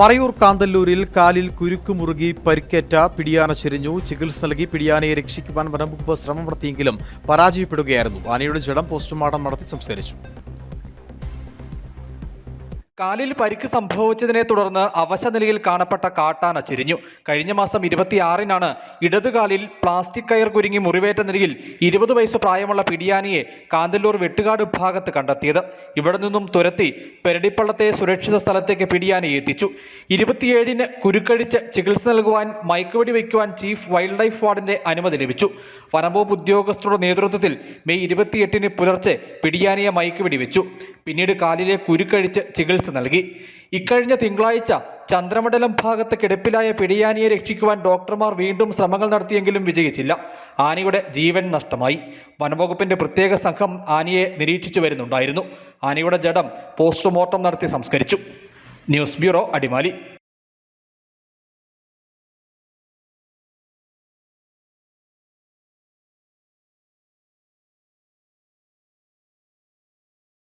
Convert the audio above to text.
മറയൂർ കാന്തല്ലൂരിൽ കാലിൽ കുരുക്ക് മുറുകി പരിക്കേറ്റ പിടിയാന ചെരിഞ്ഞു. ചികിത്സ നൽകി പിടിയാനയെ രക്ഷിക്കുവാൻ വനംവകുപ്പ് ശ്രമം നടത്തിയെങ്കിലും പരാജയപ്പെടുകയായിരുന്നു. ആനയുടെ ജഡം പോസ്റ്റ്മോർട്ടം നടത്തി സംസ്കരിച്ചു കാലിൽ പരിക്ക് സംഭവിച്ചതിനെ തുടർന്ന് അവശ നിലയിൽ കാണപ്പെട്ട കാട്ടാന ചിരിഞ്ഞു. കഴിഞ്ഞ മാസം ഇരുപത്തിയാറിനാണ് ഇടതുകാലിൽ പ്ലാസ്റ്റിക് കയർ കുരുങ്ങി മുറിവേറ്റ നിലയിൽ ഇരുപത് വയസ്സ് പ്രായമുള്ള പിടിയാനിയെ കാന്തല്ലൂർ വെട്ടുകാട് ഭാഗത്ത് കണ്ടെത്തിയത്. ഇവിടെ നിന്നും തുരത്തി പെരടിപ്പള്ളത്തെ സുരക്ഷിത സ്ഥലത്തേക്ക് പിടിയാനെ എത്തിച്ചു. ഇരുപത്തിയേഴിന് കുരുക്കഴിച്ച് ചികിത്സ നൽകുവാൻ മയക്കുവെടി വയ്ക്കുവാൻ ചീഫ് വൈൽഡ് ലൈഫ് വാർഡിന്റെ അനുമതി ലഭിച്ചു. വനംവകുപ്പ് ഉദ്യോഗസ്ഥരുടെ നേതൃത്വത്തിൽ മെയ് ഇരുപത്തിയെട്ടിന് പുലർച്ചെ പിടിയാനിയെ മയക്കുവെടി വെച്ചു. പിന്നീട് കാലിലെ കുരുക്കഴിച്ച് ചികിത്സ നൽകി. ഇക്കഴിഞ്ഞ തിങ്കളാഴ്ച ചന്ദ്രമണ്ഡലം ഭാഗത്ത് കിടപ്പിലായ പിടിയാനിയെ രക്ഷിക്കുവാൻ ഡോക്ടർമാർ വീണ്ടും ശ്രമങ്ങൾ നടത്തിയെങ്കിലും വിജയിച്ചില്ല. ആനയുടെ ജീവൻ നഷ്ടമായി. വനംവകുപ്പിന്റെ പ്രത്യേക സംഘം ആനയെ നിരീക്ഷിച്ചു വരുന്നുണ്ടായിരുന്നു. ആനയുടെ ജഡം പോസ്റ്റ്മോർട്ടം നടത്തി സംസ്കരിച്ചു. News bureau Adimali.